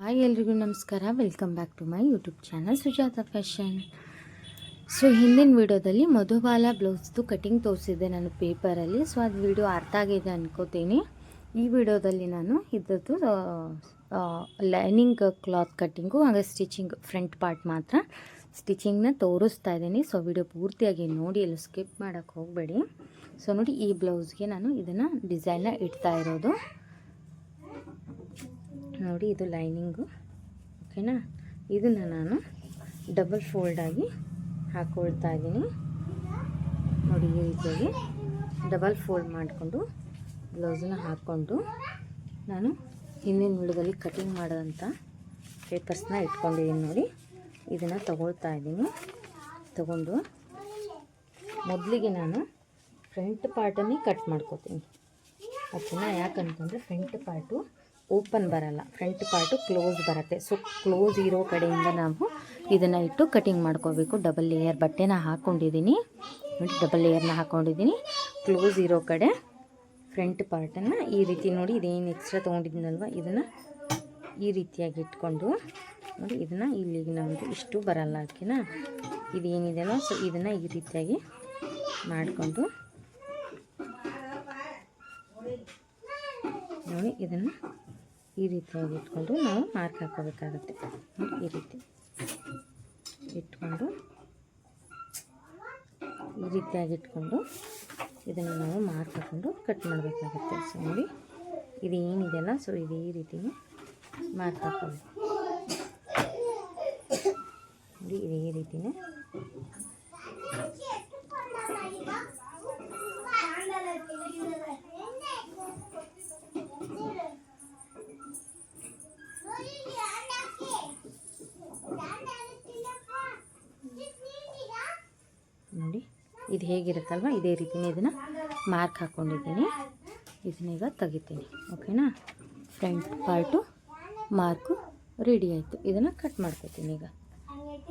Hi ಎಲ್ರಿಗೂ ನಮಸ್ಕಾರ. Welcome back to my YouTube channel Sujatha fashion so ಹಿಂದಿನ ವಿಡಿಯೋದಲ್ಲಿ ಮಧುಬಾಲ ಬ್ಲೌಸ್ದು ಕಟಿಂಗ್ ತೋರಿಸಿದ್ದೆ ನಾನು ಪೇಪರಲ್ಲಿ ಸೊ ಅದು ವಿಡಿಯೋ ಅರ್ಥ ಆಗಿದೆ ಅನ್ಕೋತೀನಿ. ಈ ವಿಡಿಯೋದಲ್ಲಿ ನಾನು ಇದ್ದದ್ದು ಲೈನಿಂಗ್ ಕ್ಲಾತ್ ಕಟ್ಟಿಂಗು ಹಾಗೆ ಸ್ಟಿಚಿಂಗ್ ಫ್ರಂಟ್ ಪಾರ್ಟ್ ಮಾತ್ರ. ಸ್ಟಿಚಿಂಗ್ನ ತೋರಿಸ್ತಾ ಇದ್ದೀನಿ. ಸೊ ವಿಡಿಯೋ ಪೂರ್ತಿಯಾಗಿ ನೋಡಿ, ಎಲ್ಲೂ ಸ್ಕಿಪ್ ಮಾಡೋಕ್ಕೆ ಹೋಗಬೇಡಿ. ಸೊ ನೋಡಿ, ಈ ಬ್ಲೌಸ್ಗೆ ನಾನು ಇದನ್ನು ಡಿಸೈನ್ನ ಇಡ್ತಾ ಇರೋದು. ನೋಡಿ, ಇದು ಲೈನಿಂಗು. ಓಕೆನಾ? ಇದನ್ನು ನಾನು ಡಬಲ್ ಫೋಲ್ಡಾಗಿ ಹಾಕೊಳ್ತಾ ಇದ್ದೀನಿ. ನೋಡಿ, ಈ ರೀತಿಯಾಗಿ ಡಬಲ್ ಫೋಲ್ಡ್ ಮಾಡಿಕೊಂಡು ಬ್ಲೌಸನ್ನ ಹಾಕ್ಕೊಂಡು ನಾನು ಹಿಂದಿನ ವಿಡಿಯೋದಲ್ಲಿ ಕಟಿಂಗ್ ಮಾಡೋದಂಥ ಪೇಪರ್ಸ್ನ ಇಟ್ಕೊಂಡಿದ್ದೀನಿ ನೋಡಿ. ಇದನ್ನು ತಗೊಳ್ತಾ ಇದ್ದೀನಿ. ತಗೊಂಡು ಮೊದಲಿಗೆ ನಾನು ಫ್ರಂಟ್ ಪಾರ್ಟನ್ನೇ ಕಟ್ ಮಾಡ್ಕೋತೀನಿ. ಓಕೆನಾ? ಯಾಕಂತಂದರೆ ಫ್ರಂಟ್ ಪಾರ್ಟು ಓಪನ್ ಬರಲ್ಲ, ಫ್ರಂಟ್ ಪಾರ್ಟು ಕ್ಲೋಸ್ ಬರುತ್ತೆ. ಸೊ ಕ್ಲೋಸ್ ಇರೋ ಕಡೆಯಿಂದ ನಾವು ಇದನ್ನು ಇಟ್ಟು ಕಟಿಂಗ್ ಮಾಡ್ಕೋಬೇಕು. ಡಬಲ್ ಲೇಯರ್ ಬಟ್ಟೆನ ಹಾಕ್ಕೊಂಡಿದ್ದೀನಿ ನೋಡಿ ಡಬಲ್ ಲೇಯರ್ನ ಹಾಕ್ಕೊಂಡಿದ್ದೀನಿ ಕ್ಲೋಸ್ ಇರೋ ಕಡೆ ಫ್ರಂಟ್ ಪಾರ್ಟನ್ನು ಈ ರೀತಿ ನೋಡಿ, ಇದೇನು ಎಕ್ಸ್ಟ್ರಾ ತೊಗೊಂಡಿದ್ದೀನಲ್ವ ಇದನ್ನು ಈ ರೀತಿಯಾಗಿ ಇಟ್ಕೊಂಡು ನೋಡಿ, ಇದನ್ನು ಇಲ್ಲಿಗೆ ನಮ್ಮದು ಇಷ್ಟು ಬರಲ್ಲ ಓಕೆನಾ ಇದೇನಿದೆಯಲ್ಲ ಸೊ ಇದನ್ನು ಈ ರೀತಿಯಾಗಿ ಮಾಡಿಕೊಂಡು ನೋಡಿ, ಇದನ್ನು ಈ ರೀತಿಯಾಗಿ ಇಟ್ಕೊಂಡು ನಾವು ಮಾರ್ಕ್ ಹಾಕೋಬೇಕಾಗತ್ತೆ. ಈ ರೀತಿ ಇಟ್ಕೊಂಡು, ಈ ರೀತಿಯಾಗಿ ಇಟ್ಕೊಂಡು ಇದನ್ನು ನಾವು ಮಾರ್ಕ್ ಹಾಕ್ಕೊಂಡು ಕಟ್ ಮಾಡಬೇಕಾಗುತ್ತೆ. ಸೊ ನೋಡಿ, ಇದು ಏನಿದೆಯಲ್ಲ ಸೊ ಇದು ಈ ರೀತಿ ಮಾರ್ಕ್ ಹಾಕೋಬೇಕು ನೋಡಿ, ಇದು ಈ ರೀತಿನೇ ನೋಡಿ ಇದು ಹೇಗಿರುತ್ತಲ್ವ? ಇದೇ ರೀತಿನೇ ಇದನ್ನು ಮಾರ್ಕ್ ಹಾಕ್ಕೊಂಡಿದ್ದೀನಿ ಇದನ್ನೀಗ ತೆಗಿತೀನಿ. ಓಕೆನಾ ಫ್ರಂಟ್ ಪಾರ್ಟು ಮಾರ್ಕು ರೆಡಿ ಆಯಿತು. ಇದನ್ನು ಕಟ್ ಮಾಡ್ಕೊತೀನಿ ಈಗ.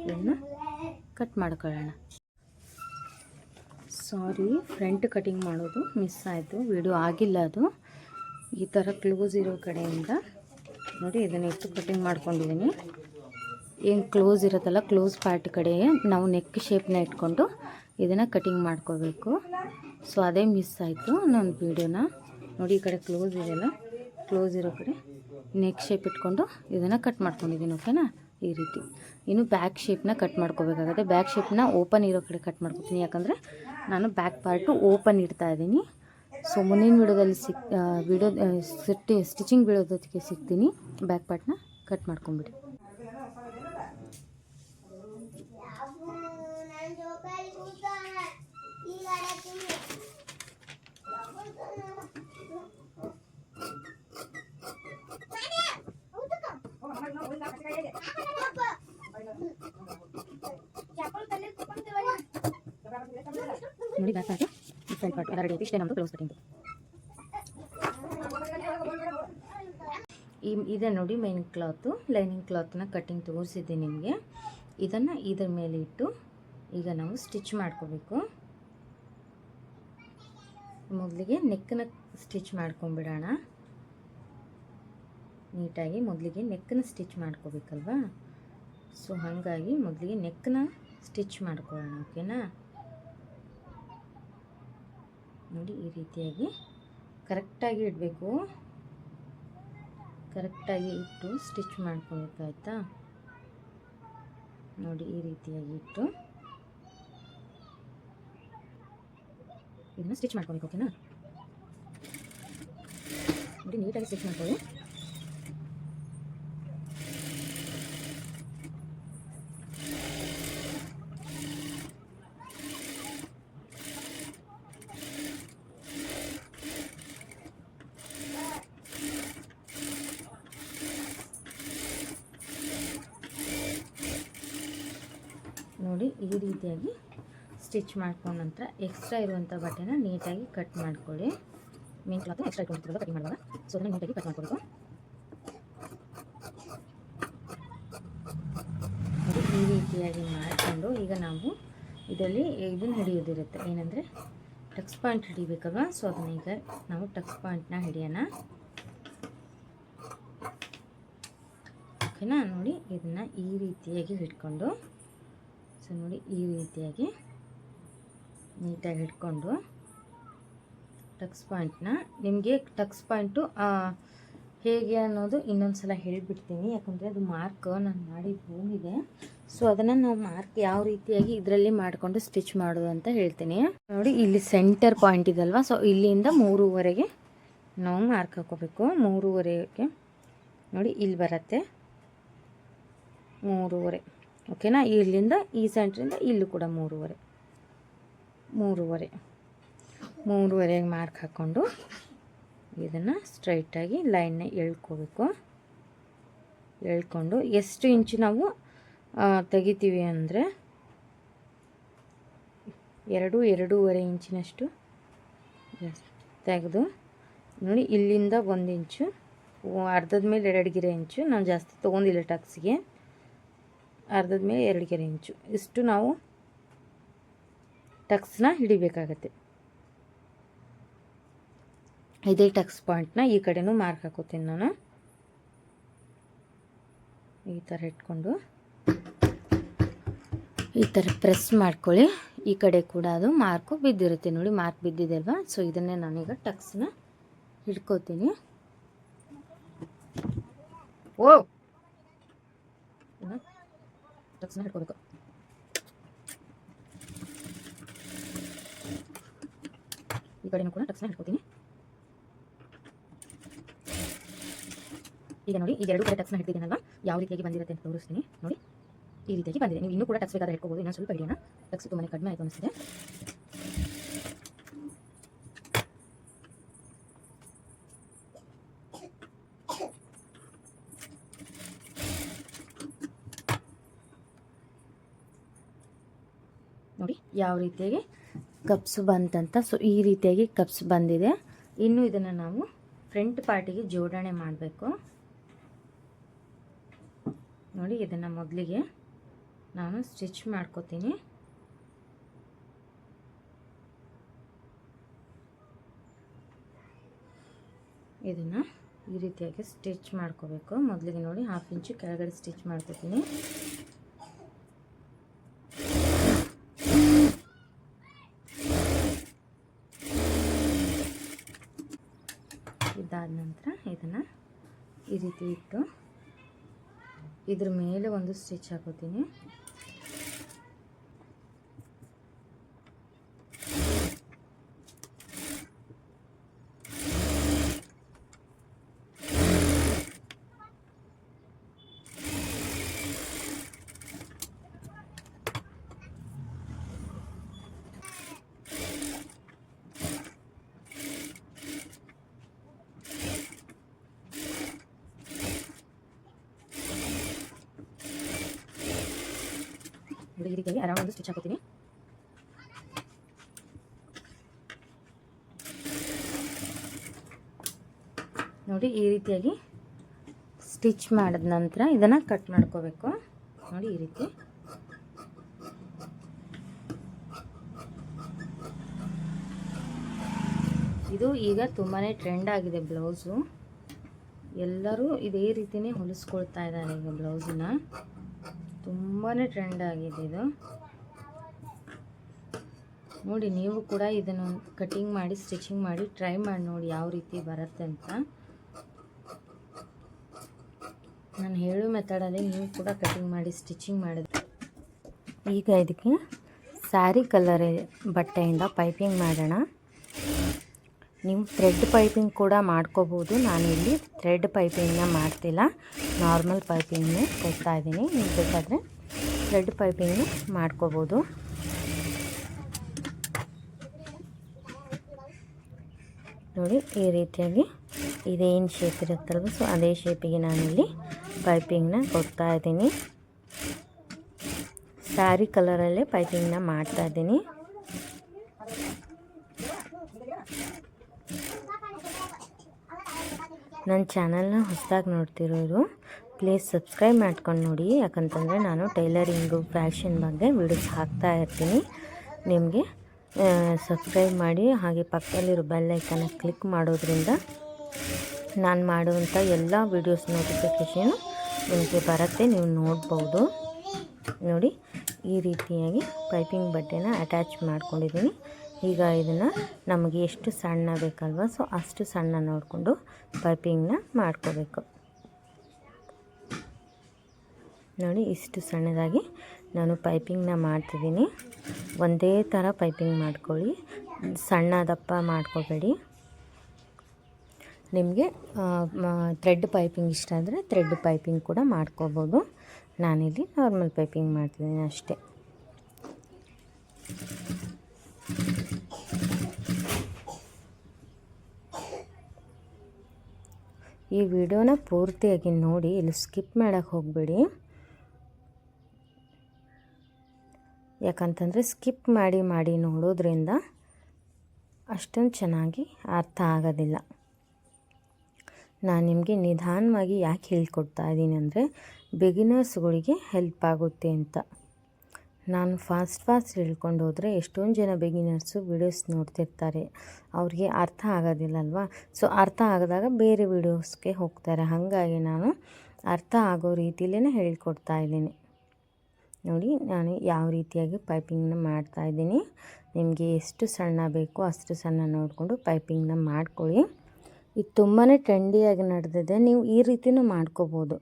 ಇದನ್ನು ಕಟ್ ಮಾಡ್ಕೊಳ್ಳೋಣ. ಸಾರಿ ಫ್ರಂಟ್ ಕಟಿಂಗ್ ಮಾಡೋದು ಮಿಸ್ ಆಯಿತು. ವಿಡಿಯೋ ಆಗಿಲ್ಲ ಅದು. ಈ ಥರ ಕ್ಲೋಸ್ ಇರೋ ಕಡೆಯಿಂದ ನೋಡಿ, ಇದನ್ನು ಎಷ್ಟು ಕಟಿಂಗ್ ಮಾಡ್ಕೊಂಡಿದ್ದೀನಿ. ಏನು ಕ್ಲೋಸ್ ಇರುತ್ತಲ್ಲ ಕ್ಲೋಸ್ ಪಾರ್ಟ್ ಕಡೆ ನಾವು ನೆಕ್ ಶೇಪ್ನ ಇಟ್ಕೊಂಡು ಇದನ್ನು ಕಟಿಂಗ್ ಮಾಡ್ಕೋಬೇಕು. ಸೊ ಅದೇ ಮಿಸ್ ಆಯಿತು ನನ್ನ ವೀಡಿಯೋನ ನೋಡಿ, ಈ ಕಡೆ ಕ್ಲೋಸ್ ಇದೆಯಲ್ಲ ಕ್ಲೋಸ್ ಇರೋ ಕಡೆ. ನೆಕ್ ಶೇಪ್ ಇಟ್ಕೊಂಡು ಇದನ್ನು ಕಟ್ ಮಾಡ್ಕೊಂಡಿದ್ದೀನಿ ಓಕೆನಾ ಈ ರೀತಿ. ಇನ್ನು ಬ್ಯಾಕ್ ಶೇಪ್ನ ಕಟ್ ಮಾಡ್ಕೋಬೇಕಾಗತ್ತೆ. ಬ್ಯಾಕ್ ಶೇಪ್ನ ಓಪನ್ ಇರೋ ಕಡೆ ಕಟ್ ಮಾಡ್ಕೊತೀನಿ. ಯಾಕಂದರೆ ನಾನು ಬ್ಯಾಕ್ ಪಾರ್ಟು ಓಪನ್ ಇಡ್ತಾ ಇದ್ದೀನಿ. ಸೊ ಮುಂದಿನ ವಿಡಿಯೋದಲ್ಲಿ ಸಿಕ್ ವಿಡಿಯೋ ಸ್ಟಿ ಸ್ಟಿಚಿಂಗ್ ಬೀಳೋದಕ್ಕೆ ಸಿಗ್ತೀನಿ. ಬ್ಯಾಕ್ ಪಾರ್ಟ್ನ ಕಟ್ ಮಾಡ್ಕೊಂಬಿಡಿ ನೋಡಿ ಬ್ಯಾಕ್ ರೆಡಿ ಐತಿ. ಇಷ್ಟೇ ಕ್ಲೋಸ್ ಈ, ಇದೆ ನೋಡಿ ಮೈನ್ ಕ್ಲಾತು ಲೈನಿಂಗ್ ಕ್ಲಾತ್ನ ಕಟ್ಟಿಂಗ್ ತೋರಿಸಿದ್ದೆ ನಿಮಗೆ. ಇದನ್ನು ಇದ್ರ ಮೇಲೆ ಇಟ್ಟು ಈಗ ನಾವು ಸ್ಟಿಚ್ ಮಾಡ್ಕೋಬೇಕು. ಮೊದಲಿಗೆ ನೆಕ್ನ ಸ್ಟಿಚ್ ಮಾಡ್ಕೊಂಬಿಡೋಣ ನೀಟಾಗಿ ಮೊದಲಿಗೆ ನೆಕ್ಕನ್ನ ಸ್ಟಿಚ್ ಮಾಡ್ಕೋಬೇಕಲ್ವಾ? ಸೊ ಹಾಗಾಗಿ ಮೊದಲಿಗೆ ನೆಕ್ಕನ್ನ ಸ್ಟಿಚ್ ಮಾಡ್ಕೊಳ್ಳೋಣ ಓಕೆನಾ ನೋಡಿ, ಈ ರೀತಿಯಾಗಿ ಕರೆಕ್ಟಾಗಿ ಇಡಬೇಕು. ಕರೆಕ್ಟಾಗಿ ಇಟ್ಟು ಸ್ಟಿಚ್ ಮಾಡ್ಕೋಬೇಕಾಯ್ತಾ ನೋಡಿ, ಈ ರೀತಿಯಾಗಿ ಇಟ್ಟು ಇದನ್ನು ಸ್ಟಿಚ್ ಮಾಡ್ಕೊಬೇಕು ಓಕೆನಾ ನೋಡಿ, ನೀಟಾಗಿ ಸ್ಟಿಚ್ ಮಾಡ್ಕೊಳ್ಳಿ ನೋಡಿ ಈ ರೀತಿಯಾಗಿ ಸ್ಟಿಚ್ ಮಾಡ್ಕೊಂಡ ನಂತರ ಎಕ್ಸ್ಟ್ರಾ ಇರುವಂಥ ಬಟ್ಟೆನ ನೀಟಾಗಿ ಕಟ್ ಮಾಡ್ಕೊಳ್ಳಿ. ಮೇನ್ ಕ್ಲಾತ್ ಎಕ್ಸ್ಟ್ರಾ ಇಟ್ಕೊಂಡಿರ್ತೀರಲ್ಲ ಕಟಿಂಗ್ ಮಾಡುವಾಗ? ಸೊ ಅದನ್ನು ನೀಟಾಗಿ ಕಟ್ ಮಾಡ್ಕೊಬೇಕು. ಈ ರೀತಿಯಾಗಿ ಮಾಡಿಕೊಂಡು ಈಗ ನಾವು ಇದರಲ್ಲಿ ಇದನ್ನು ಹಿಡಿಯೋದಿರುತ್ತೆ ಏನಂದರೆ ಟಕ್ಸ್ ಪಾಯಿಂಟ್ ಹಿಡಿಬೇಕಲ್ವ? ಸೊ ಅದನ್ನ ಈಗ ನಾವು ಟಕ್ಸ್ ಪಾಯಿಂಟ್ನ ಹಿಡಿಯೋಣ. ಓಕೆನಾ ನೋಡಿ, ಇದನ್ನು ಈ ರೀತಿಯಾಗಿ ಹಿಡ್ಕೊಂಡು ಸೊ ನೋಡಿ, ಈ ರೀತಿಯಾಗಿ ನೀಟಾಗಿ ಹಿಡ್ಕೊಂಡು ಟಕ್ಸ್ ಪಾಯಿಂಟ್ನ ನಿಮಗೆ ಟಕ್ಸ್ ಪಾಯಿಂಟು ಹೇಗೆ ಅನ್ನೋದು ಇನ್ನೊಂದು ಸಲ ಹೇಳಿಬಿಡ್ತೀನಿ. ಯಾಕಂದರೆ ಅದು ಮಾರ್ಕ್ ನಾನು ಮಾಡಿ ಹೋಗಿದೆ. ಸೊ, ಅದನ್ನು ನಾವು ಮಾರ್ಕ್ ಯಾವ ರೀತಿಯಾಗಿ ಇದರಲ್ಲಿ ಮಾಡಿಕೊಂಡು ಸ್ಟಿಚ್ ಮಾಡೋದು ಅಂತ ಹೇಳ್ತೀನಿ. ನೋಡಿ, ಇಲ್ಲಿ ಸೆಂಟರ್ ಪಾಯಿಂಟ್ ಇದಲ್ವ? ಸೊ, ಇಲ್ಲಿಂದ ಮೂರುವರೆಗೆ ನಾವು ಮಾರ್ಕ್ ಹಾಕೋಬೇಕು. ಮೂರುವರೆಗೆ, ನೋಡಿ, ಇಲ್ಲಿ ಬರುತ್ತೆ. ಮೂರುವರೆ, ಓಕೆನಾ? ಇಲ್ಲಿಂದ, ಈ ಸೆಂಟ್ರಿಂದ ಇಲ್ಲೂ ಕೂಡ ಮೂರುವರೆ. ಮೂರುವರೆ. ಮೂರುವರೆಗೆ ಮಾರ್ಕ್ ಹಾಕ್ಕೊಂಡು ಇದನ್ನು ಸ್ಟ್ರೈಟಾಗಿ ಲೈನ್ನ ಎಳ್ಕೋಬೇಕು. ಎಳ್ಕೊಂಡು ಎಷ್ಟು ಇಂಚು ನಾವು ತೆಗಿತೀವಿ ಅಂದರೆ ಎರಡು, ಎರಡೂವರೆ ಇಂಚಿನಷ್ಟು ತೆಗೆದು ನೋಡಿ ಇಲ್ಲಿಂದ ಒಂದು ಇಂಚು ಅರ್ಧದ ಮೇಲೆ ಎರಡು ಗಿರೆ ಇಂಚು ನಾನು ಜಾಸ್ತಿ ತೊಗೊಂಡಿಲ್ಲ ಟಕ್ಸಿಗೆ ಅರ್ಧದ ಮೇಲೆ ಎರಡು ಗಿರೆ ಇಂಚು ಇಷ್ಟು ನಾವು ಟಕ್ಸ್ನ ಹಿಡಿಬೇಕಾಗತ್ತೆ. ಇದೇ ಟಕ್ಸ್ ಪಾಯಿಂಟ್ನ ಈ ಕಡೆನೂ ಮಾರ್ಕ್ ಹಾಕೋತೀನಿ ನಾನು. ಈ ಥರ ಇಟ್ಕೊಂಡು ಈ ಥರ ಪ್ರೆಸ್ ಮಾಡ್ಕೊಳ್ಳಿ. ಈ ಕಡೆ ಕೂಡ ಅದು ಮಾರ್ಕು ಬಿದ್ದಿರುತ್ತೆ ನೋಡಿ, ಮಾರ್ಕ್ ಬಿದ್ದಿದೆ ಅಲ್ವಾ? ಸೊ, ಇದನ್ನೇ ನಾನೀಗ ಟಕ್ಸ್ನ ಹಿಡ್ಕೋತೀನಿ. ಓ! ಟಕ್ಸ್ನ ಹಿಡ್ಕೋಬೇಕು. ಈ ಕಡೆನೂ ಕೂಡ ಟಕ್ಸ್ನ ಹಿಡ್ಕೋತೀನಿ ಈಗ ನೋಡಿ, ಈಗ ಎರಡು ಕಡೆ ಟಕ್ಸ್ನ ಹಿಡ್ತಿದ್ದೀನಲ್ವಾ ಯಾವ ರೀತಿಯಾಗಿ ಬಂದಿರುತ್ತೆ ಅಂತ ತೋರಿಸ್ತೀನಿ. ನೋಡಿ, ಈ ರೀತಿಯಾಗಿ ಬಂದಿದೆ. ನೀವು ಇನ್ನೂ ಕೂಡ ಟಕ್ಸ್ ಬೇಕಾದ್ರೆ ಹಿಡ್ಕೋಬೋದು ಇನ್ನೊಂದು ಸ್ವಲ್ಪ ಹಿಡಿಯೋಣ. ಟಕ್ಸ್ ತುಂಬಾ ಕಡಿಮೆ ಆಯಿತು ಅನಿಸ್ತಿದೆ ನೋಡಿ, ಯಾವ ರೀತಿಯಾಗಿ ಕಪ್ಸ್ ಬಂತಂತ. ಸೊ ಈ ರೀತಿಯಾಗಿ ಕಪ್ಸ್ ಬಂದಿದೆ. ಇನ್ನು ಇದನ್ನು ನಾವು ಫ್ರಂಟ್ ಪಾರ್ಟಿಗೆ ಜೋಡಣೆ ಮಾಡಬೇಕು. ನೋಡಿ, ಇದನ್ನು ಮೊದಲಿಗೆ ನಾನು ಸ್ಟಿಚ್ ಮಾಡ್ಕೋತೀನಿ. ಇದನ್ನು ಈ ರೀತಿಯಾಗಿ ಸ್ಟಿಚ್ ಮಾಡ್ಕೋಬೇಕು. ಮೊದಲಿಗೆ ನೋಡಿ ಹಾಫ್ ಇಂಚು ಕೆಳಗಡೆ ಸ್ಟಿಚ್ ಮಾಡ್ಕೋತೀನಿ. ಇದಾದ ನಂತರ ಇದನ್ನು ಈ ರೀತಿ ಇಟ್ಟು ಇದ್ರ ಮೇಲೆ ಒಂದು ಸ್ಟಿಚ್ ಹಾಕೋತೀನಿ. ನೋಡಿ ಈ ರೀತಿಯಾಗಿ ಅರೌಂಡ್ ಸ್ಟಿಚ್ ಹಾಕೋತೀನಿ ನೋಡಿ, ಈ ರೀತಿಯಾಗಿ ಸ್ಟಿಚ್ ಮಾಡಿದ ನಂತರ ಇದನ್ನು ಕಟ್ ಮಾಡ್ಕೋಬೇಕು. ನೋಡಿ, ಈ ರೀತಿ. ಇದು ಈಗ ತುಂಬಾ ಟ್ರೆಂಡ್ ಆಗಿದೆ ಬ್ಲೌಸು ಎಲ್ಲರೂ ಇದೇ ರೀತಿಯೇ ಹೊಲಿಸ್ಕೊಳ್ತಾ ಇದ್ದಾರೆ ಈಗ ಬ್ಲೌಸನ್ನ ತುಂಬಾ ಟ್ರೆಂಡ್ ಆಗಿದೆ ಇದು. ನೋಡಿ, ನೀವು ಕೂಡ ಇದನ್ನು ಕಟಿಂಗ್ ಮಾಡಿ ಸ್ಟಿಚಿಂಗ್ ಮಾಡಿ ಟ್ರೈ ಮಾಡಿ ನೋಡಿ ಯಾವ ರೀತಿ ಬರುತ್ತೆ ಅಂತ. ನಾನು ಹೇಳೋ ಮೆಥಡಲ್ಲಿ ನೀವು ಕೂಡ ಕಟಿಂಗ್ ಮಾಡಿ ಸ್ಟಿಚಿಂಗ್ ಮಾಡಿದ್ರೆ ಈಗ ಇದಕ್ಕೆ ಸ್ಯಾರಿ ಕಲರ್ ಬಟ್ಟೆಯಿಂದ ಪೈಪಿಂಗ್ ಮಾಡೋಣ. ನೀವು ಥ್ರೆಡ್ ಪೈಪಿಂಗ್ ಕೂಡ ಮಾಡ್ಕೋಬೋದು. ನಾನಿಲ್ಲಿ ಥ್ರೆಡ್ ಪೈಪಿಂಗ್ನ ಮಾಡ್ತಿಲ್ಲ. ನಾರ್ಮಲ್ ಪೈಪಿಂಗ್ನೇ ಕೊಡ್ತಾ ಇದ್ದೀನಿ. ನೀವು ಬೇಕಾದರೆ ಥ್ರೆಡ್ ಪೈಪಿಂಗ್ನ ಮಾಡ್ಕೋಬೋದು. ನೋಡಿ, ಈ ರೀತಿಯಾಗಿ ಇದೇನು ಶೇಪ್ ಇರುತ್ತಲ್ವ? ಸೊ ಅದೇ ಶೇಪಿಗೆ ನಾನಿಲ್ಲಿ ಪೈಪಿಂಗ್ನ ಕೊಡ್ತಾ ಇದ್ದೀನಿ. ಸ್ಯಾರಿ ಕಲರಲ್ಲೇ ಪೈಪಿಂಗ್ನ ಮಾಡ್ತಾ ಇದ್ದೀನಿ. ನನ್ನ ಚಾನಲ್ನ ಹೊಸದಾಗಿ ನೋಡ್ತಿರೋರು, ಪ್ಲೀಸ್ ಸಬ್ಸ್ಕ್ರೈಬ್ ಮಾಡ್ಕೊಂಡು ನೋಡಿ. ಯಾಕಂತಂದರೆ ನಾನು ಟೈಲರಿಂಗು, ಫ್ಯಾಷನ್ ಬಗ್ಗೆ ವಿಡಿಯೋಸ್ ಹಾಕ್ತಾ ಇರ್ತೀನಿ. ನಿಮಗೆ ಸಬ್ಸ್ಕ್ರೈಬ್ ಮಾಡಿ, ಹಾಗೆ ಪಕ್ಕದಲ್ಲಿರೋ ಬೆಲ್ ಐಕನ್ನ ಕ್ಲಿಕ್ ಮಾಡೋದ್ರಿಂದ ನಾನು ಮಾಡುವಂಥ ಎಲ್ಲ ವೀಡಿಯೋಸ್ ನೋಟಿಫಿಕೇಷನು ನಿಮಗೆ ಬರುತ್ತೆ, ನೀವು ನೋಡ್ಬೋದು. ನೋಡಿ, ಈ ರೀತಿಯಾಗಿ ಪೈಪಿಂಗ್ ಬಟ್ಟೆನ ಅಟ್ಯಾಚ್ ಮಾಡ್ಕೊಂಡಿದ್ದೀನಿ. ಈಗ ಇದನ್ನು ನಮಗೆ ಎಷ್ಟು ಸಣ್ಣ ಬೇಕಲ್ವ ಸೊ ಅಷ್ಟು ಸಣ್ಣ ನೋಡಿಕೊಂಡು ಪೈಪಿಂಗ್ನ ಮಾಡ್ಕೋಬೇಕು. ನೋಡಿ, ಇಷ್ಟು ಸಣ್ಣದಾಗಿ ನಾನು ಪೈಪಿಂಗ್ನ ಮಾಡ್ತಿದ್ದೀನಿ. ಒಂದೇ ಥರ ಪೈಪಿಂಗ್ ಮಾಡ್ಕೊಳ್ಳಿ. ಸಣ್ಣ ದಪ್ಪ ಮಾಡ್ಕೋಬೇಡಿ. ನಿಮಗೆ ಥ್ರೆಡ್ ಪೈಪಿಂಗ್ ಇಷ್ಟ ಆದರೆ ಥ್ರೆಡ್ ಪೈಪಿಂಗ್ ಕೂಡ ಮಾಡ್ಕೋಬೋದು. ನಾನಿಲ್ಲಿ ನಾರ್ಮಲ್ ಪೈಪಿಂಗ್ ಮಾಡ್ತಿದ್ದೀನಿ ಅಷ್ಟೇ. ಈ ವಿಡಿಯೋನ ಪೂರ್ತಿಯಾಗಿ ನೋಡಿ, ಇಲ್ಲಿ ಸ್ಕಿಪ್ ಮಾಡೋಕ್ಕೆ ಹೋಗಬೇಡಿ. ಯಾಕಂತಂದರೆ ಸ್ಕಿಪ್ ಮಾಡಿ ಮಾಡಿ ನೋಡೋದ್ರಿಂದ ಅಷ್ಟೊಂದು ಚೆನ್ನಾಗಿ ಅರ್ಥ ಆಗೋದಿಲ್ಲ. ನಾನು ನಿಮಗೆ ನಿಧಾನವಾಗಿ ಯಾಕೆ ಹೇಳ್ಕೊಡ್ತಾ ಇದ್ದೀನಿ ಅಂದರೆ ಬಿಗಿನರ್ಸ್ಗಳಿಗೆ ಹೆಲ್ಪ್ ಆಗುತ್ತೆ ಅಂತ. ನಾನು ಫಾಸ್ಟ್ ಫಾಸ್ಟ್ ಹೇಳ್ಕೊಂಡು ಹೋದರೆ ಎಷ್ಟೊಂದು ಜನ ಬಿಗಿನರ್ಸು ವಿಡಿಯೋಸ್ ನೋಡ್ತಿರ್ತಾರೆ. ಅವ್ರಿಗೆ ಅರ್ಥ ಆಗೋದಿಲ್ಲ ಅಲ್ವಾ ಸೊ ಅರ್ಥ ಆಗದಾಗ ಬೇರೆ ವೀಡಿಯೋಸ್ಗೆ ಹೋಗ್ತಾರೆ. ಹಾಗಾಗಿ ನಾನು ಅರ್ಥ ಆಗೋ ರೀತಿಲೇ ಹೇಳ್ಕೊಡ್ತಾ ಇದ್ದೀನಿ. ನೋಡಿ, ನಾನು ಯಾವ ರೀತಿಯಾಗಿ ಪೈಪಿಂಗ್ನ ಮಾಡ್ತಾ ಇದ್ದೀನಿ. ನಿಮಗೆ ಎಷ್ಟು ಸಣ್ಣ ಬೇಕೋ ಅಷ್ಟು ಸಣ್ಣ ನೋಡಿಕೊಂಡು ಪೈಪಿಂಗ್ನ ಮಾಡ್ಕೊಳ್ಳಿ. ಇದು ತುಂಬಾ ಟ್ರೆಂಡಿಯಾಗಿ ನಡೆದಿದೆ. ನೀವು ಈ ರೀತಿಯೂ ಮಾಡ್ಕೋಬೋದು.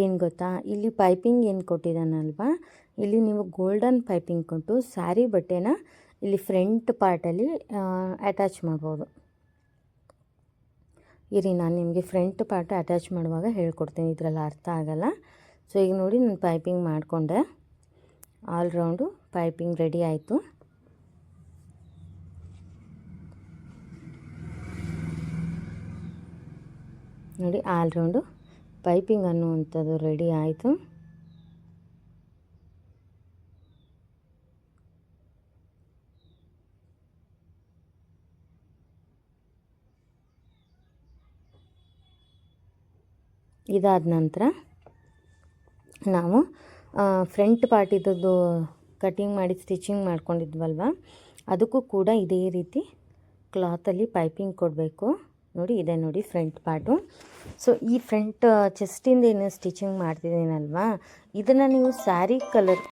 ಏನು ಗೊತ್ತಾ? ಇಲ್ಲಿ ಪೈಪಿಂಗ್ ಏನು ಕೊಟ್ಟಿದ್ದಾನಲ್ವಾ? ಇಲ್ಲಿ ನೀವು ಗೋಲ್ಡನ್ ಪೈಪಿಂಗ್ ಕೊಟ್ಟು ಸ್ಯಾರಿ ಬಟ್ಟೆನ ಇಲ್ಲಿ ಫ್ರಂಟ್ ಪಾರ್ಟಲ್ಲಿ ಅಟ್ಯಾಚ್ ಮಾಡ್ಬೋದು. ಇರಿ, ನಾನು ನಿಮಗೆ ಫ್ರಂಟ್ ಪಾರ್ಟ್ ಅಟ್ಯಾಚ್ ಮಾಡುವಾಗ ಹೇಳ್ಕೊಡ್ತೀನಿ, ಇದರಲ್ಲಿ ಅರ್ಥ ಆಗಲ್ಲ. ಸೊ ಈಗ ನೋಡಿ ನಾನು ಪೈಪಿಂಗ್ ಮಾಡಿಕೊಂಡೆ. ಆಲ್ ರೌಂಡು ಪೈಪಿಂಗ್ ರೆಡಿ ಆಯಿತು. ನೋಡಿ ಆಲ್ ರೌಂಡು ಪೈಪಿಂಗ್ ಅನ್ನುವಂಥದ್ದು ರೆಡಿ ಆಯಿತು. ಇದಾದ ನಂತರ ನಾವು ಫ್ರಂಟ್ ಪಾರ್ಟಿದ್ದು ಕಟಿಂಗ್ ಮಾಡಿ ಸ್ಟಿಚಿಂಗ್ ಮಾಡ್ಕೊಂಡಿದ್ವಲ್ವ? ಅದಕ್ಕೂ ಕೂಡ ಇದೇ ರೀತಿ ಕ್ಲಾತಲ್ಲಿ ಪೈಪಿಂಗ್ ಕೊಡಬೇಕು. ನೋಡಿ, ಇದೆ ನೋಡಿ ಫ್ರಂಟ್ ಪಾರ್ಟು ಸೊ ಈ ಫ್ರಂಟ್ ಚೆಸ್ಟಿಂದ ಏನು ಸ್ಟಿಚಿಂಗ್ ಮಾಡ್ತಿದ್ದೀನಲ್ವಾ? ಇದನ್ನು ನೀವು ಸ್ಯಾರಿ ಕಲರ್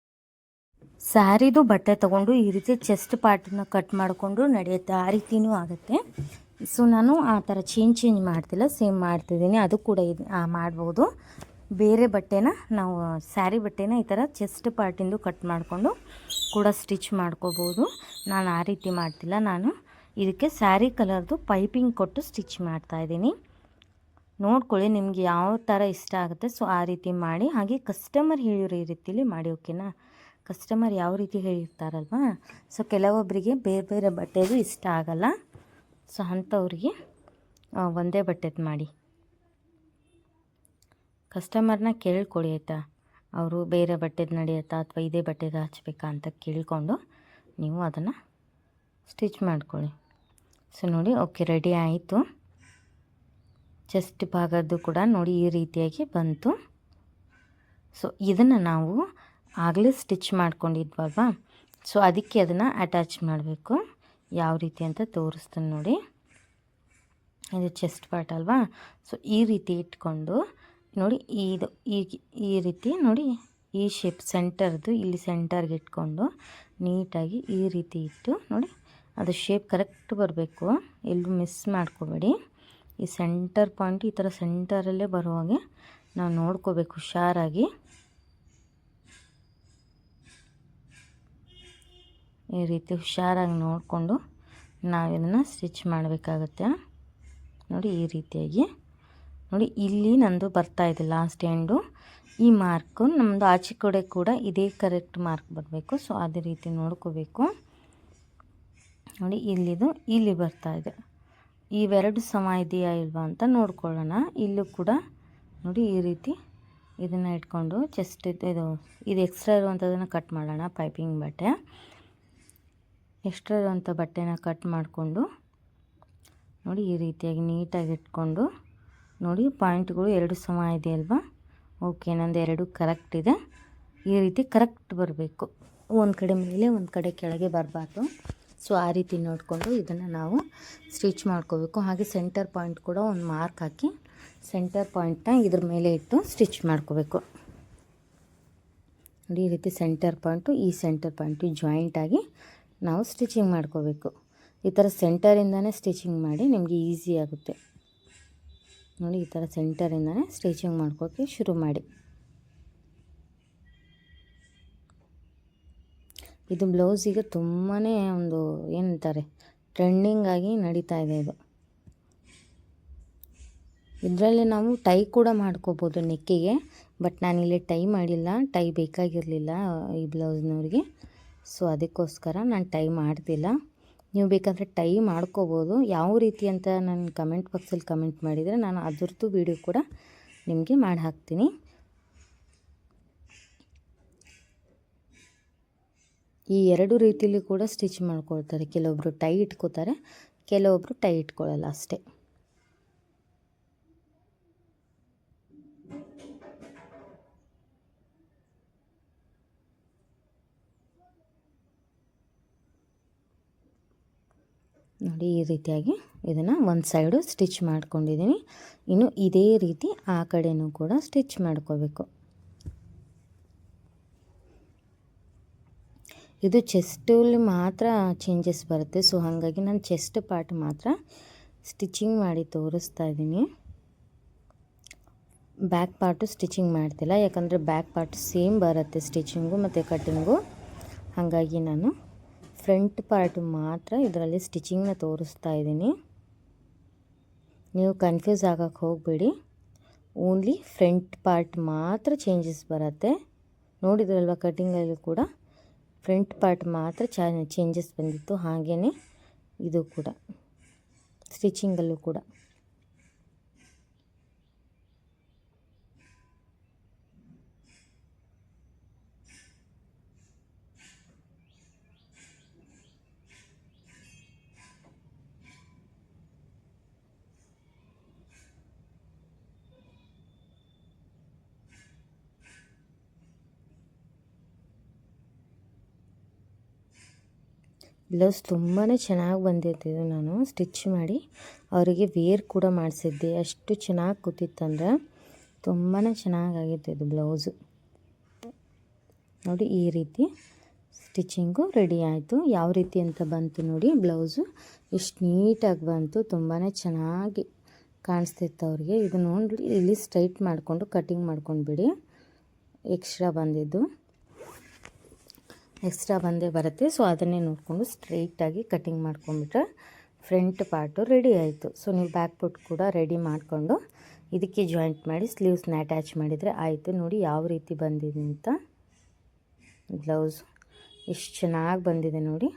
ಸ್ಯಾರಿದು ಬಟ್ಟೆ ತೊಗೊಂಡು ಈ ರೀತಿ ಚೆಸ್ಟ್ ಪಾರ್ಟನ್ನ ಕಟ್ ಮಾಡಿಕೊಂಡು ನಡೆಯುತ್ತೆ. ಆ ರೀತಿಯೂ ಆಗುತ್ತೆ. ಸೊ ನಾನು ಆ ಥರ ಚೇಂಜ್ ಚೇಂಜ್ ಮಾಡ್ತಿಲ್ಲ, ಸೇಮ್ ಮಾಡ್ತಿದ್ದೀನಿ. ಅದು ಕೂಡ ಇದು ಮಾಡ್ಬೋದು. ಬೇರೆ ಬಟ್ಟೆನ ನಾವು, ಸ್ಯಾರಿ ಬಟ್ಟೆನ ಈ ಥರ ಚೆಸ್ಟ್ ಪಾರ್ಟಿಂದು ಕಟ್ ಮಾಡಿಕೊಂಡು ಕೂಡ ಸ್ಟಿಚ್ ಮಾಡ್ಕೋಬೋದು. ನಾನು ಆ ರೀತಿ ಮಾಡ್ತಿಲ್ಲ. ನಾನು ಇದಕ್ಕೆ ಸ್ಯಾರಿ ಕಲರ್ದು ಪೈಪಿಂಗ್ ಕೊಟ್ಟು ಸ್ಟಿಚ್ ಮಾಡ್ತಾಯಿದ್ದೀನಿ ನೋಡ್ಕೊಳ್ಳಿ ನಿಮಗೆ ಯಾವ ಥರ ಇಷ್ಟ ಆಗುತ್ತೆ. ಸೊ ಆ ರೀತಿ ಮಾಡಿ, ಹಾಗೆ ಕಸ್ಟಮರ್ ಹೇಳಿರೋ ಈ ರೀತಿಲಿ ಮಾಡಿ, ಓಕೆನಾ? ಕಸ್ಟಮರ್ ಯಾವ ರೀತಿ ಹೇಳಿರ್ತಾರಲ್ವಾ? ಸೊ ಕೆಲವೊಬ್ಬರಿಗೆ ಬೇರೆ ಬೇರೆ ಬಟ್ಟೆದು ಇಷ್ಟ ಆಗಲ್ಲ. ಸೊ ಅಂಥವ್ರಿಗೆ ಒಂದೇ ಬಟ್ಟೆದು ಮಾಡಿ. ಕಸ್ಟಮರ್ನ ಕೇಳ್ಕೊಳ್ಳಿ ಆಯಿತಾ? ಅವರು ಬೇರೆ ಬಟ್ಟೆದು ನಡೆಯುತ್ತಾ ಅಥವಾ ಇದೇ ಬಟ್ಟೆದು ಹಚ್ಬೇಕಾ ಅಂತ ಕೇಳಿಕೊಂಡು ನೀವು ಅದನ್ನು ಸ್ಟಿಚ್ ಮಾಡ್ಕೊಳ್ಳಿ. ಸೊ, ನೋಡಿ, ಓಕೆ, ರೆಡಿ ಆಯಿತು. ಚೆಸ್ಟ್ ಭಾಗದ್ದು ಕೂಡ ನೋಡಿ ಈ ರೀತಿಯಾಗಿ ಬಂತು. ಸೊ, ಇದನ್ನು ನಾವು ಆಗಲೇ ಸ್ಟಿಚ್ ಮಾಡ್ಕೊಂಡಿದ್ವಲ್ವಾ? ಸೊ, ಅದಕ್ಕೆ ಅದನ್ನು ಅಟ್ಯಾಚ್ ಮಾಡಬೇಕು. ಯಾವ ರೀತಿ ಅಂತ ತೋರಿಸ್ತೀನಿ ನೋಡಿ. ಇದು ಚೆಸ್ಟ್ ಪಾರ್ಟ್ ಅಲ್ವಾ? ಸೊ ಈ ರೀತಿ ಇಟ್ಕೊಂಡು ನೋಡಿ, ಇದು ಈ ರೀತಿ ನೋಡಿ, ಈ ಶೇಪ್ ಸೆಂಟರ್ದು ಇಲ್ಲಿ ಸೆಂಟರ್ಗೆ ಇಟ್ಕೊಂಡು ನೀಟಾಗಿ ಈ ರೀತಿ ಇಟ್ಟು ನೋಡಿ, ಅದು ಶೇಪ್ ಕರೆಕ್ಟ್ ಬರಬೇಕು. ಎಲ್ಲೂ ಮಿಸ್ ಮಾಡ್ಕೋಬೇಡಿ. ಈ ಸೆಂಟರ್ ಪಾಯಿಂಟ್ ಈ ಥರ ಸೆಂಟರಲ್ಲೇ ಬರುವಾಗೆ ನಾವು ನೋಡ್ಕೋಬೇಕು ಹುಷಾರಾಗಿ. ಈ ರೀತಿ ಹುಷಾರಾಗಿ ನೋಡಿಕೊಂಡು ನಾವಿದನ್ನು ಸ್ಟಿಚ್ ಮಾಡಬೇಕಾಗತ್ತೆ. ನೋಡಿ ಈ ರೀತಿಯಾಗಿ. ನೋಡಿ, ಇಲ್ಲಿ ನಂದು ಬರ್ತಾ ಇದೆ ಲಾಸ್ಟ್ ಎಂಡು. ಈ ಮಾರ್ಕು ನಮ್ಮದು ಆಚೆ ಕಡೆ ಕೂಡ ಇದೇ ಕರೆಕ್ಟ್ ಮಾರ್ಕ್ ಬರಬೇಕು. ಸೊ, ಅದೇ ರೀತಿ ನೋಡ್ಕೋಬೇಕು. ನೋಡಿ, ಇಲ್ಲಿದು ಇಲ್ಲಿ ಬರ್ತಾ ಇದೆ. ಇವೆರಡು ಸಮ ಇದೆಯಾ ಇಲ್ವಾ ಅಂತ ನೋಡ್ಕೊಳ್ಳೋಣ. ಇಲ್ಲೂ ಕೂಡ ನೋಡಿ ಈ ರೀತಿ ಇದನ್ನು ಇಟ್ಕೊಂಡು ಚೆಸ್ಟ್ ಇದು ಇದು ಎಕ್ಸ್ಟ್ರಾ ಇರುವಂಥದ್ದನ್ನು ಕಟ್ ಮಾಡೋಣ ಪೈಪಿಂಗ್ ಬಟ್ಟೆ. ಎಕ್ಸ್ಟ್ರಾ ಇರುವಂಥ ಬಟ್ಟೆನ ಕಟ್ ಮಾಡಿಕೊಂಡು, ನೋಡಿ ಈ ರೀತಿಯಾಗಿ ನೀಟಾಗಿ ಇಟ್ಕೊಂಡು, ನೋಡಿ ಪಾಯಿಂಟ್ಗಳು ಎರಡು ಸಮ ಇದೆ ಅಲ್ವಾ? ಓಕೆ, ನಂದು ಎರಡು ಕರೆಕ್ಟ್ ಇದೆ. ಈ ರೀತಿ ಕರೆಕ್ಟ್ ಬರಬೇಕು. ಒಂದು ಕಡೆ ಮೇಲೆ, ಒಂದು ಕಡೆ ಕೆಳಗೆ ಬರಬಾರ್ದು. ಸೊ ಆ ರೀತಿ ನೋಡಿಕೊಂಡು ಇದನ್ನು ನಾವು ಸ್ಟಿಚ್ ಮಾಡ್ಕೋಬೇಕು. ಹಾಗೆ ಸೆಂಟರ್ ಪಾಯಿಂಟ್ ಕೂಡ ಒಂದು ಮಾರ್ಕ್ ಹಾಕಿ ಸೆಂಟರ್ ಪಾಯಿಂಟ್ನ ಇದ್ರ ಮೇಲೆ ಇಟ್ಟು ಸ್ಟಿಚ್ ಮಾಡ್ಕೋಬೇಕು. ನೋಡಿ ಈ ರೀತಿ ಸೆಂಟರ್ ಪಾಯಿಂಟು, ಈ ಸೆಂಟರ್ ಪಾಯಿಂಟು ಜಾಯಿಂಟಾಗಿ ನಾವು ಸ್ಟಿಚಿಂಗ್ ಮಾಡ್ಕೋಬೇಕು. ಈ ಥರ ಸೆಂಟರಿಂದನೇ ಸ್ಟಿಚಿಂಗ್ ಮಾಡಿ ನಿಮಗೆ ಈಸಿ ಆಗುತ್ತೆ. ನೋಡಿ, ಈ ಥರ ಸೆಂಟರಿಂದನೇ ಸ್ಟಿಚಿಂಗ್ ಮಾಡ್ಕೋಕ್ಕೆ ಶುರು ಮಾಡಿ. ಇದು ಬ್ಲೌಸಿಗೆ ತುಂಬಾ ಒಂದು ಏನಂತಾರೆ ಟ್ರೆಂಡಿಂಗ್ ಆಗಿ ನಡೀತಾ ಇದೆ ಇದು. ಇದರಲ್ಲಿ ನಾವು ಟೈ ಕೂಡ ಮಾಡ್ಕೋಬೋದು ನೆಕ್ಕಿಗೆ, ಬಟ್ ನಾನಿಲ್ಲಿ ಟೈ ಮಾಡಿಲ್ಲ. ಟೈ ಬೇಕಾಗಿರಲಿಲ್ಲ ಈ ಬ್ಲೌಸ್ನವ್ರಿಗೆ. ಸೊ ಅದಕ್ಕೋಸ್ಕರ ನಾನು ಟೈ ಮಾಡ್ತಿಲ್ಲ. ನೀವು ಬೇಕಾದರೆ ಟೈ ಮಾಡ್ಕೋಬೋದು. ಯಾವ ರೀತಿ ಅಂತ ನಾನು ಕಮೆಂಟ್ ಬಾಕ್ಸಲ್ಲಿ ಕಮೆಂಟ್ ಮಾಡಿದರೆ ನಾನು ಅದ್ರದ್ದು ವೀಡಿಯೋ ಕೂಡ ನಿಮಗೆ ಮಾಡಿ ಹಾಕ್ತೀನಿ ಈ ಎರಡು ರೀತಿಯಲ್ಲಿ ಕೂಡ ಸ್ಟಿಚ್ ಮಾಡ್ಕೊಳ್ತಾರೆ. ಕೆಲವೊಬ್ಬರು ಟೈ ಇಟ್ಕೋತಾರೆ ಕೆಲವೊಬ್ಬರು ಟೈ ಇಟ್ಕೊಳ್ಳಲ್ಲ ಅಷ್ಟೇ. ನೋಡಿ ಈ ರೀತಿಯಾಗಿ ಇದನ್ನು ಒಂದು ಸೈಡು ಸ್ಟಿಚ್ ಮಾಡ್ಕೊಂಡಿದ್ದೀನಿ ಇನ್ನು ಇದೇ ರೀತಿ ಆ ಕಡೆಯೂ ಕೂಡ ಸ್ಟಿಚ್ ಮಾಡ್ಕೋಬೇಕು. ಇದು ಚೆಸ್ಟಲ್ಲಿ ಮಾತ್ರ ಚೇಂಜಸ್ ಬರುತ್ತೆ. ಸೊ ಹಾಗಾಗಿ ನಾನು ಚೆಸ್ಟ್ ಪಾರ್ಟ್ ಮಾತ್ರ ಸ್ಟಿಚಿಂಗ್ ಮಾಡಿ ತೋರಿಸ್ತಾ ಇದ್ದೀನಿ ಬ್ಯಾಕ್ ಪಾರ್ಟು ಸ್ಟಿಚಿಂಗ್ ಮಾಡ್ತಿಲ್ಲ. ಯಾಕಂದರೆ ಬ್ಯಾಕ್ ಪಾರ್ಟ್ ಸೇಮ್ ಬರುತ್ತೆ ಸ್ಟಿಚಿಂಗು ಮತ್ತು ಕಟ್ಟಿಂಗು ಹಾಗಾಗಿ ನಾನು ಫ್ರಂಟ್ ಪಾರ್ಟ್ ಮಾತ್ರ ಇದರಲ್ಲಿ ಸ್ಟಿಚಿಂಗ್ನ ತೋರಿಸ್ತಾ ಇದ್ದೀನಿ. ನೀವು ಕನ್ಫ್ಯೂಸ್ ಆಗೋಕ್ಕೆ ಹೋಗಬೇಡಿ. ಓನ್ಲಿ ಫ್ರಂಟ್ ಪಾರ್ಟ್ ಮಾತ್ರ ಚೇಂಜಸ್ ಬರುತ್ತೆ. ನೋಡಿದ್ರಲ್ವ ಕಟ್ಟಿಂಗಲ್ಲೂ ಕೂಡ? ಫ್ರಂಟ್ ಪಾರ್ಟ್ ಮಾತ್ರ ಚಾ, ಚೇಂಜಸ್ ಬಂದಿತ್ತು ಹಾಗೆಯೇ ಇದು ಕೂಡ, ಸ್ಟಿಚಿಂಗಲ್ಲೂ ಕೂಡ. ಬ್ಲೌಸ್ ತುಂಬಾ ಚೆನ್ನಾಗಿ ಬಂದಿತ್ತು ಇದು ನಾನು. ಸ್ಟಿಚ್ ಮಾಡಿ ಅವರಿಗೆ ವೇರ್ ಕೂಡ ಮಾಡಿಸಿದ್ದೆ. ಅಷ್ಟು ಚೆನ್ನಾಗಿ ಕೂತಿತ್ತಂದ್ರೆ ತುಂಬಾ ಚೆನ್ನಾಗಾಗಿತ್ತು ಇದು ಬ್ಲೌಸು. ನೋಡಿ ಈ ರೀತಿ ಸ್ಟಿಚಿಂಗು ರೆಡಿ ಆಯಿತು. ಯಾವ ರೀತಿ ಅಂತ ಬಂತು ನೋಡಿ ಬ್ಲೌಸು. ಎಷ್ಟು ನೀಟಾಗಿ ಬಂತು. ತುಂಬಾ ಚೆನ್ನಾಗಿ ಕಾಣಿಸ್ತಿತ್ತು ಅವ್ರಿಗೆ. ಇದು ನೋಡಿ ಇಲ್ಲಿ ಸ್ಟ್ರೈಟ್ ಮಾಡಿಕೊಂಡು ಕಟಿಂಗ್ ಮಾಡ್ಕೊಂಡ್ಬಿಡಿ. ಎಕ್ಸ್ಟ್ರಾ ಬಂದಿದ್ದು. ಎಕ್ಸ್ಟ್ರಾ ಬಂದೇ ಬರುತ್ತೆ. ಸೊ ಅದನ್ನೇ ನೋಡಿಕೊಂಡು ಸ್ಟ್ರೈಟಾಗಿ ಕಟಿಂಗ್ ಮಾಡ್ಕೊಂಡ್ಬಿಟ್ರೆ ಫ್ರಂಟ್ ಪಾರ್ಟು ರೆಡಿ ಆಯಿತು. ಸೊ ನೀವು ಬ್ಯಾಕ್ ಪುಟ್ ಕೂಡ ರೆಡಿ ಮಾಡಿಕೊಂಡು ಇದಕ್ಕೆ ಜಾಯಿಂಟ್ ಮಾಡಿ ಸ್ಲೀವ್ಸ್ನ ಅಟ್ಯಾಚ್ ಮಾಡಿದರೆ ಆಯಿತು. ನೋಡಿ ಯಾವ ರೀತಿ ಬಂದಿದೆ ಅಂತ. ಬ್ಲೌಸ್ ಎಷ್ಟು ಚೆನ್ನಾಗಿ ಬಂದಿದೆ ನೋಡಿ.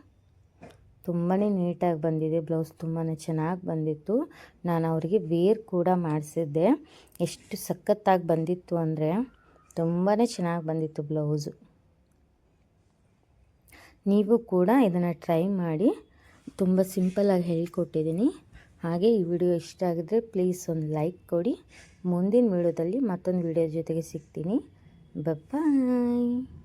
ತುಂಬಾ ನೀಟಾಗಿ ಬಂದಿದೆ ಬ್ಲೌಸ್ ತುಂಬಾ ಚೆನ್ನಾಗಿ ಬಂದಿತ್ತು. ನಾನು ಅವರಿಗೆ ವೇರ್ ಕೂಡ ಮಾಡಿಸಿದ್ದೆ. ಎಷ್ಟು ಸಖತ್ತಾಗಿ ಬಂದಿತ್ತು ಅಂದರೆ ತುಂಬಾ ಚೆನ್ನಾಗಿ ಬಂದಿತ್ತು ಬ್ಲೌಸು ನೀವು ಕೂಡ ಇದನ್ನು ಟ್ರೈ ಮಾಡಿ. ತುಂಬ ಸಿಂಪಲ್ಲಾಗಿ ಹೇಳಿಕೊಟ್ಟಿದ್ದೀನಿ. ಹಾಗೆ ಈ ವಿಡಿಯೋ ಇಷ್ಟ ಆಗಿದ್ರೆ ಪ್ಲೀಸ್ ಒಂದು ಲೈಕ್ ಕೊಡಿ. ಮುಂದಿನ ವಿಡಿಯೋದಲ್ಲಿ ಮತ್ತೊಂದು ವಿಡಿಯೋ ಜೊತೆಗೆ ಸಿಗ್ತೀನಿ. ಬಾಯ್